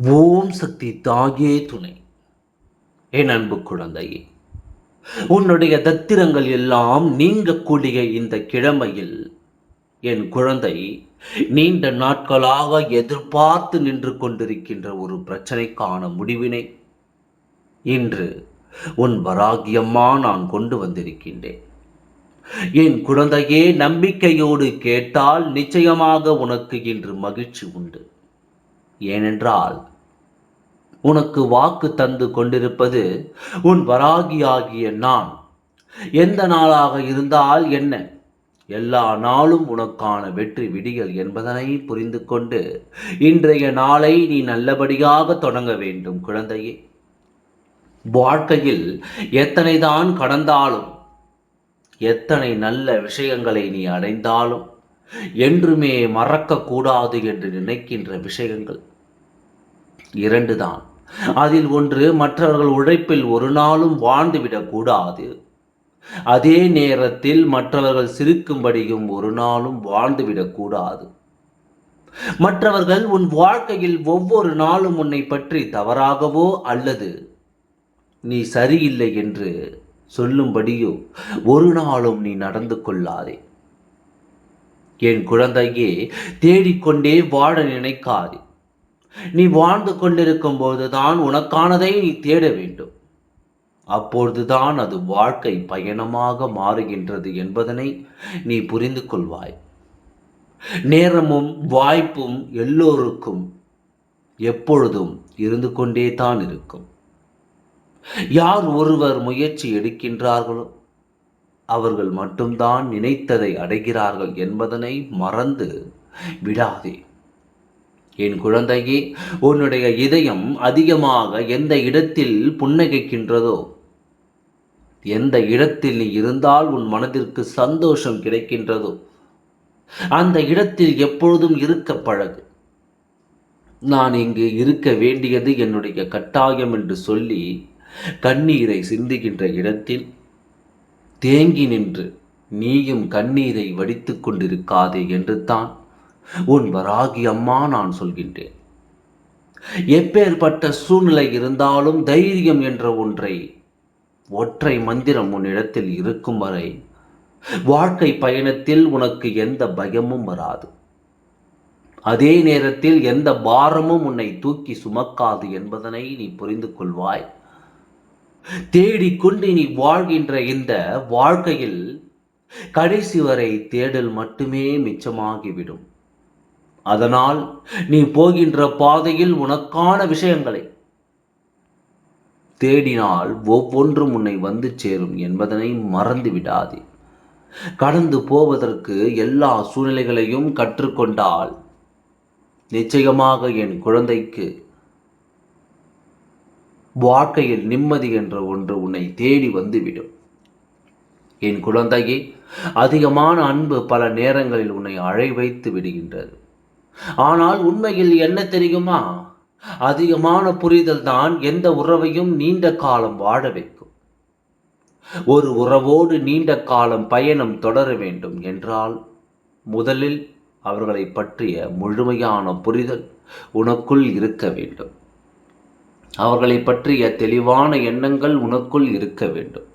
ஓம் சக்தி தாயே துணை. என் அன்பு குழந்தையே உன்னுடைய தத்திரங்கள் எல்லாம் நீங்கக்கூடிய இந்த கிழமையில் என் குழந்தை நீண்ட நாட்களாக எதிர்பார்த்து நின்று கொண்டிருக்கின்ற ஒரு பிரச்சனைக்கான முடிவினை இன்று உன் வராகியம்மா நான் கொண்டு வந்திருக்கின்றேன். என் குழந்தையே நம்பிக்கையோடு கேட்டால் நிச்சயமாக உனக்கு இன்று மகிழ்ச்சி உண்டு. ஏனென்றால் உனக்கு வாக்கு தந்து கொண்டிருப்பது உன் வராகியாகிய நான். எந்த நாளாக இருந்தால் என்ன? எல்லா நாளும் உனக்கான வெற்றி விடிகள் என்பதனை புரிந்து கொண்டு இன்றைய நாளை நீ நல்லபடியாக தொடங்க வேண்டும் குழந்தையே. வாழ்க்கையில் எத்தனைதான் கடந்தாலும் எத்தனை நல்ல விஷயங்களை நீ அடைந்தாலும் என்றுமே மறக்கக்கூடாது என்று நினைக்கின்ற விஷயங்கள். இரண்டு தான். அதில் ஒன்று மற்றவர்கள் உழைப்பில் ஒரு நாளும் வாழ்ந்துவிடக்கூடாது. அதே நேரத்தில் மற்றவர்கள் சிரிக்கும்படியும் ஒரு நாளும் வாழ்ந்துவிடக்கூடாது. மற்றவர்கள் உன் வாழ்க்கையில் ஒவ்வொரு நாளும் உன்னை பற்றி தவறாகவோ அல்லது நீ சரியில்லை என்று சொல்லும்படியோ ஒரு நாளும் நீ நடந்து கொள்ளாதே. என் குழந்தையே தேடிக்கொண்டே வாழ நினைக்காதே. நீ வாழ்ந்து கொண்டிருக்கும் போதுதான் உனக்கானதை நீ தேட வேண்டும். அப்பொழுதுதான் அது வாழ்க்கை பயணமாக மாறுகின்றது என்பதனை நீ புரிந்து கொள்வாய். நேரமும் வாய்ப்பும் எல்லோருக்கும் எப்பொழுதும் இருந்து கொண்டே தான் இருக்கும். யார் ஒருவர் முயற்சி எடுக்கின்றார்களோ அவர்கள் மட்டும்தான் நினைத்ததை அடைகிறார்கள் என்பதனை மறந்து விடாதே. என் குழந்தையே உன்னுடைய இதயம் அதிகமாக எந்த இடத்தில் புன்னகைக்கின்றதோ எந்த இடத்தில் நீ இருந்தால் உன் மனதிற்கு சந்தோஷம் கிடைக்கின்றதோ அந்த இடத்தில் எப்பொழுதும் இருக்க பழகு. நான் இங்கு இருக்க வேண்டியது என்னுடைய கட்டாயம் என்று சொல்லி கண்ணீரை சிந்துகின்ற இடத்தில் தேங்கி நின்று நீயும் கண்ணீரை வடித்து கொண்டிருக்காதே என்று தான் உன் வராகி அம்மா நான் சொல்கின்றேன். எப்பேற்பட்ட சூழ்நிலை இருந்தாலும் தைரியம் என்ற ஒன்றை ஒற்றை மந்திரம் உன்னிடத்தில் இருக்கும் வரை வாழ்க்கை பயணத்தில் உனக்கு எந்த பயமும் வராது. அதே நேரத்தில் எந்த பாரமும் உன்னை தூக்கி சுமக்காது என்பதனை நீ புரிந்து கொள்வாய். தேடிக்கொண்டு நீ வாழ்கின்ற இந்த வாழ்க்கையில் கடைசி வரை தேடல் மட்டுமே மிச்சமாகிவிடும். அதனால் நீ போகின்ற பாதையில் உனக்கான விஷயங்களை தேடினால் ஒவ்வொன்றும் உன்னை வந்து சேரும் என்பதனை மறந்து விடாதே கடந்து போவதற்கு எல்லா சூழ்நிலைகளையும் கற்றுக்கொண்டால் நிச்சயமாக என் குழந்தைக்கு வாழ்க்கையில் நிம்மதி என்ற ஒன்று உன்னை தேடி வந்துவிடும். என் குழந்தையே அதிகமான அன்பு பல நேரங்களில் உன்னை அழை வைத்து விடுகின்றது. ஆனால் உண்மையில் என்ன தெரியுமா? அதிகமான புரிதல் தான் எந்த உறவையும் நீண்ட காலம் வாழ வைக்கும். ஒரு உறவோடு நீண்ட காலம் பயணம் தொடர வேண்டும் என்றால் முதலில் அவர்களை பற்றிய முழுமையான புரிதல் உனக்குள் இருக்க வேண்டும். அவர்களை பற்றிய தெளிவான எண்ணங்கள் உனக்குள் இருக்க வேண்டும்.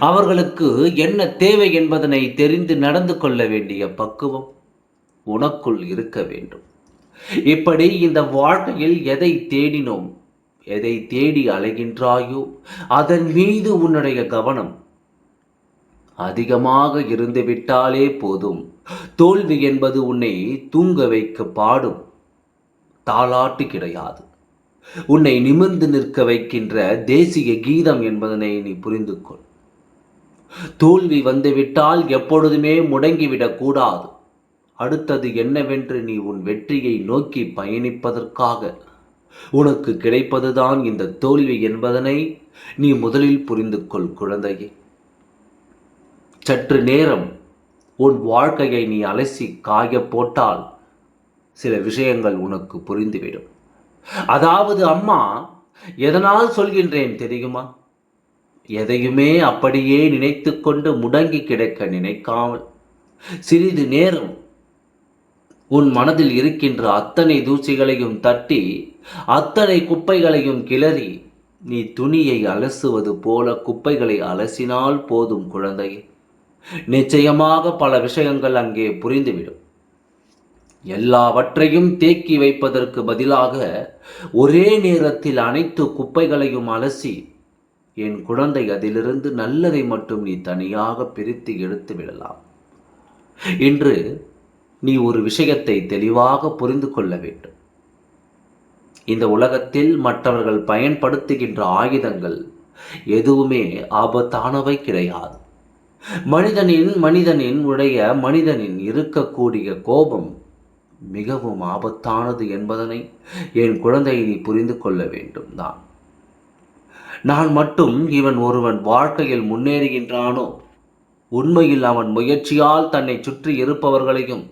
அவர்களுக்கு என்ன தேவை என்பதனை தெரிந்து நடந்து கொள்ள வேண்டிய பக்குவம் உனக்குள் இருக்க வேண்டும். இப்படி இந்த வாழ்க்கையில் எதை தேடினோம்? எதை தேடி அலைகின்றாயோ? அதன் மீது உன்னுடைய கவனம் அதிகமாக இருந்துவிட்டாலே போதும். தோல்வி என்பது உன்னை தூங்க வைக்க பாடும். தாளாட்டு கிடையாது. உன்னை நிமிர்ந்து நிற்க வைக்கின்ற தேசிய கீதம் என்பதனை நீ புரிந்து கொள் தோல்வி வந்துவிட்டால் எப்பொழுதுமே முடங்கிவிடக் கூடாது. அடுத்தது என்னவென்று நீ உன் வெற்றியை நோக்கி பயணிப்பதற்காக. உனக்கு கிடைப்பதுதான் இந்த தோல்வி என்பதனை நீ முதலில் புரிந்து கொள் குழந்தையே. சற்று நேரம் உன் வாழ்க்கையை நீ அலசி காய போட்டால் சில விஷயங்கள் உனக்கு புரிந்துவிடும். அதாவது அம்மா எதனால் சொல்கின்றேன் தெரியுமா? எதையுமே அப்படியே நினைத்து கொண்டு முடங்கி கிடக்க நினைக்காமல் சிறிது நேரம் உன் மனதில் இருக்கின்ற அத்தனை தூசிகளையும் தட்டி அத்தனை குப்பைகளையும் கிளறி நீ துணியை அலசுவது போல குப்பைகளை அலசினால் போதும் குழந்தை நிச்சயமாக பல விஷயங்கள் அங்கே புரிந்துவிடும். எல்லாவற்றையும் தேக்கி வைப்பதற்கு பதிலாக ஒரே நேரத்தில் அனைத்து குப்பைகளையும் அலசி என் குழந்தை அதிலிருந்து நல்லதை மட்டும் நீ தனியாக பிரித்து எடுத்து விடலாம். இன்று நீ ஒரு விஷயத்தை தெளிவாக புரிந்து கொள்ள வேண்டும். இந்த உலகத்தில் மற்றவர்கள் பயன்படுத்துகின்ற ஆயுதங்கள் எதுவுமே ஆபத்தானவை கிடையாது. மனிதனின் மனிதனின் உடைய மனிதனின் இருக்கக்கூடிய கோபம் மிகவும் ஆபத்தானது என்பதனை என் குழந்தையை நீ புரிந்து கொள்ள வேண்டும் தான். நான் மட்டும் இவன் ஒருவன் வாழ்க்கையில் முன்னேறுகின்றானோ? உண்மையில் அவன் முயற்சியால் தன்னை சுற்றி இருப்பவர்களையும்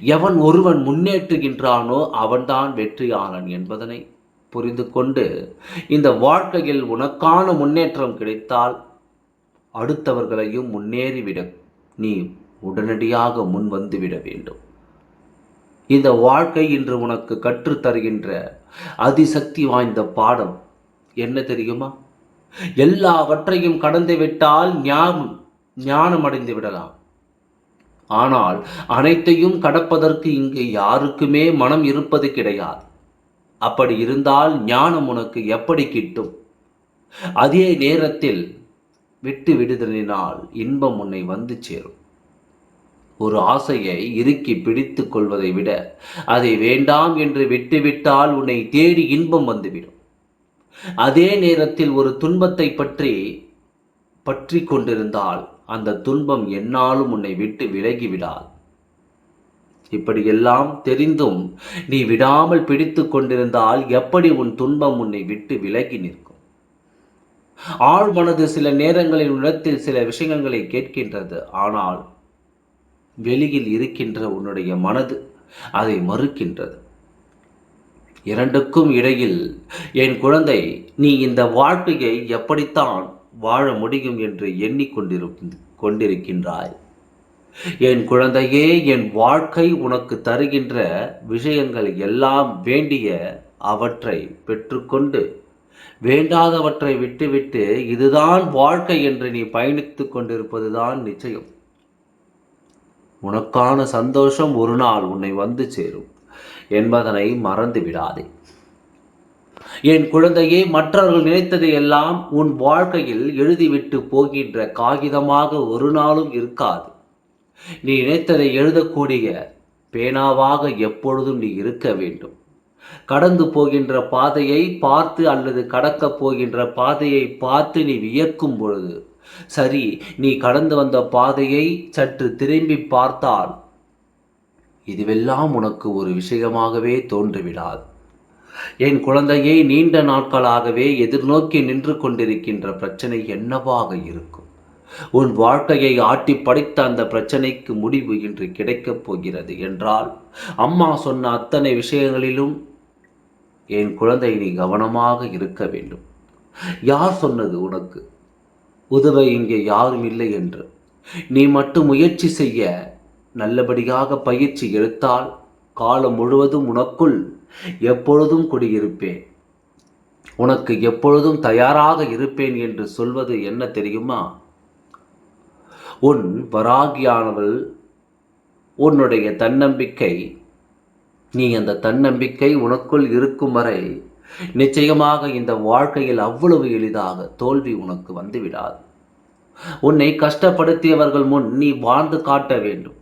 எவன் ஒருவன் முன்னேற்றுகின்றானோ அவன்தான் வெற்றியாளன் என்பதனை புரிந்து கொண்டு இந்த வாழ்க்கையில் உனக்கான முன்னேற்றம் கிடைத்தால் அடுத்தவர்களையும் முன்னேறிவிட நீ உடனடியாக முன் வந்துவிட வேண்டும். இந்த வாழ்க்கை இன்று உனக்கு கற்றுத்தருகின்ற அதிசக்தி வாய்ந்த பாடம் என்ன தெரியுமா? எல்லாவற்றையும் கடந்து விட்டால் ஞானம் ஞானம் அடைந்து விடலாம். ஆனால் அனைத்தையும் கடப்பதற்கு இங்கு யாருக்குமே மனம் இருப்பது கிடையாது. அப்படி இருந்தால் ஞானம் உனக்கு எப்படி கிட்டும்? அதே நேரத்தில் விட்டு விடுதலினால் இன்பம் உன்னை வந்து சேரும். ஒரு ஆசையை இறுக்கி பிடித்து கொள்வதை விட அதை வேண்டாம் என்று விட்டுவிட்டால் உன்னை தேடி இன்பம் வந்துவிடும். அதே நேரத்தில் ஒரு துன்பத்தை பற்றி பற்றி கொண்டிருந்தால் அந்த துன்பம் என்னாலும் உன்னை விட்டு விலகி விலகிவிடாது. இப்படியெல்லாம் தெரிந்தும் நீ விடாமல் பிடித்து கொண்டிருந்தால் எப்படி உன் துன்பம் உன்னை விட்டு விலகி நிற்கும்? ஆழ் மனது சில நேரங்களில் உணத்தில் சில விஷயங்களை கேட்கின்றது. ஆனால் வெளியில் இருக்கின்ற உன்னுடைய மனது அதை மறுக்கின்றது. இரண்டுக்கும் இடையில் என் குழந்தை நீ இந்த வாழ்க்கையை எப்படித்தான் வாழ முடியும் என்று எண்ணிக்கொண்டிருக்கும் கொண்டிருக்கின்றாய். என் குழந்தையே என் வாழ்க்கை உனக்கு தருகின்ற விஷயங்கள் எல்லாம் வேண்டிய அவற்றை பெற்றுக்கொண்டு வேண்டாதவற்றை விட்டுவிட்டு இதுதான் வாழ்க்கை என்று நீ பயணித்து கொண்டிருப்பதுதான் நிச்சயம். உனக்கான சந்தோஷம் ஒரு நாள் உன்னை வந்து சேரும் என்பதனை மறந்து விடாதே என் குழந்தையே மற்றவர்கள் நினைத்ததை எல்லாம் உன் வாழ்க்கையில் எழுதிவிட்டு போகின்ற காகிதமாக ஒரு நாளும் இருக்காது. நீ நினைத்ததை எழுதக்கூடிய பேனாவாக எப்பொழுதும் நீ இருக்க வேண்டும். கடந்து போகின்ற பாதையை பார்த்து அல்லது கடக்கப் போகின்ற பாதையை பார்த்து நீ வியக்கும் பொழுது சரி நீ கடந்து வந்த பாதையை சற்று திரும்பி பார்த்தால் இதுவெல்லாம் உனக்கு ஒரு விஷயமாகவே தோன்றிவிடாது. என் குழந்தையை நீண்ட நாட்களாகவே எதிர்நோக்கி நின்று கொண்டிருக்கின்ற பிரச்சனை என்னவாக இருக்கும்? உன் வாழ்க்கையை ஆட்டி படைத்த அந்த பிரச்சனைக்கு முடிவு இன்று கிடைக்கப் போகிறது என்றால் அம்மா சொன்ன அத்தனை விஷயங்களிலும் என் குழந்தை நீ கவனமாக இருக்க வேண்டும். யார் சொன்னது உனக்கு? உதவ இங்கே யாரும் இல்லை என்று. நீ மட்டும் முயற்சி செய்ய நல்லபடியாக பயிற்சி எடுத்தால் காலம் முழுவதும் உனக்குள் எப்பொழுதும் குடியிருப்பேன். உனக்கு எப்பொழுதும் தயாராக இருப்பேன் என்று சொல்வது என்ன தெரியுமா? உன் வராகியானவள் உன்னுடைய தன்னம்பிக்கை. நீ அந்த தன்னம்பிக்கை உனக்குள் இருக்கும் வரை நிச்சயமாக இந்த வாழ்க்கையில் அவ்வளவு எளிதாக தோல்வி உனக்கு வந்துவிடாது. உன்னை கஷ்டப்படுத்தியவர்கள் முன் நீ வாழ்ந்து காட்ட வேண்டும்.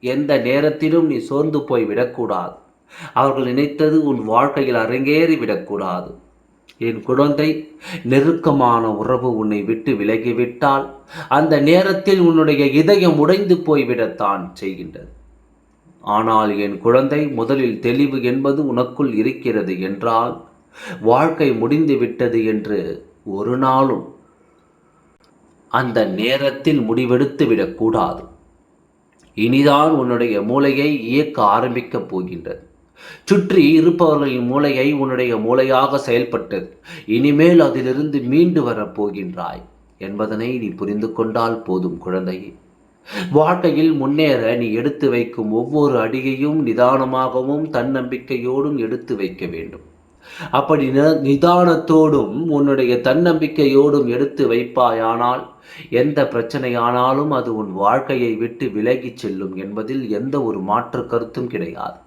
எந்த நேரத்திலும் நீ சோர்ந்து போய் விடக்கூடாது. அவர்கள் நினைத்தது உன் வாழ்க்கையில் அரங்கேறி விடக்கூடாது. என் குழந்தை நெருக்கமான உறவு உன்னை விட்டு விலகிவிட்டால் அந்த நேரத்தில் உன்னுடைய இதயம் உடைந்து போய்விடத்தான் செய்கின்றது. ஆனால் என் குழந்தை முதலில் தெளிவு என்பது உனக்குள் இருக்கிறது என்றால் வாழ்க்கை முடிந்து விட்டது என்று ஒரு நாளும் அந்த நேரத்தில் முடிவெடுத்து விடக்கூடாது. இனிதான் உன்னுடைய மூளையை இயக்க ஆரம்பிக்கப் போகின்றது. சுற்றி இருப்பவர்களின் மூளையை உன்னுடைய மூளையாக செயல்பட்டது இனிமேல் அதிலிருந்து மீண்டு வரப் போகின்றாய் என்பதனை நீ புரிந்து கொண்டால் போதும் குழந்தையே வாழ்க்கையில் முன்னேற நீ எடுத்து வைக்கும் ஒவ்வொரு அடியையும் நிதானமாகவும் தன்னம்பிக்கையோடும் எடுத்து வைக்க வேண்டும். அப்படி நிதானத்தோடும் உன்னுடைய தன்னம்பிக்கையோடும் எடுத்து வைப்பாயானால் எந்த பிரச்சனையானாலும் அது உன் வாழ்க்கையை விட்டு விலகிச் செல்லும் என்பதில் எந்த ஒரு மாற்று கருத்தும் கிடையாது.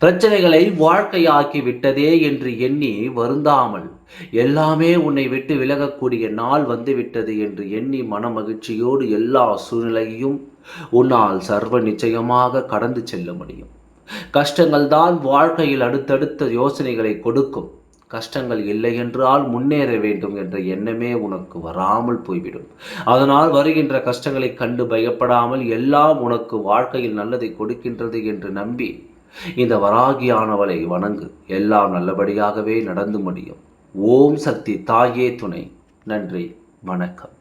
பிரச்சனைகளை வாழ்க்கையாக்கி விட்டதே என்று எண்ணி வருந்தாமல் எல்லாமே உன்னை விட்டு விலகக்கூடிய நாள் வந்துவிட்டது என்று எண்ணி மன மகிழ்ச்சியோடு எல்லா சூழ்நிலையையும் உன்னால் சர்வ நிச்சயமாக கடந்து செல்ல முடியும். கஷ்டங்கள் தான் வாழ்க்கையில் அடுத்தடுத்த யோசனைகளை கொடுக்கும். கஷ்டங்கள் இல்லை என்றால் முன்னேற வேண்டும் என்ற எண்ணமே உனக்கு வராமல் போய்விடும். அதனால் வருகின்ற கஷ்டங்களை கண்டு பயப்படாமல் எல்லாம் உனக்கு வாழ்க்கையில் நல்லதை கொடுக்கின்றது என்று நம்பி இந்த வராகியானவளை வணங்கு. எல்லாம் நல்லபடியாகவே நடந்து முடியும். ஓம் சக்தி தாயே துணை. நன்றி. வணக்கம்.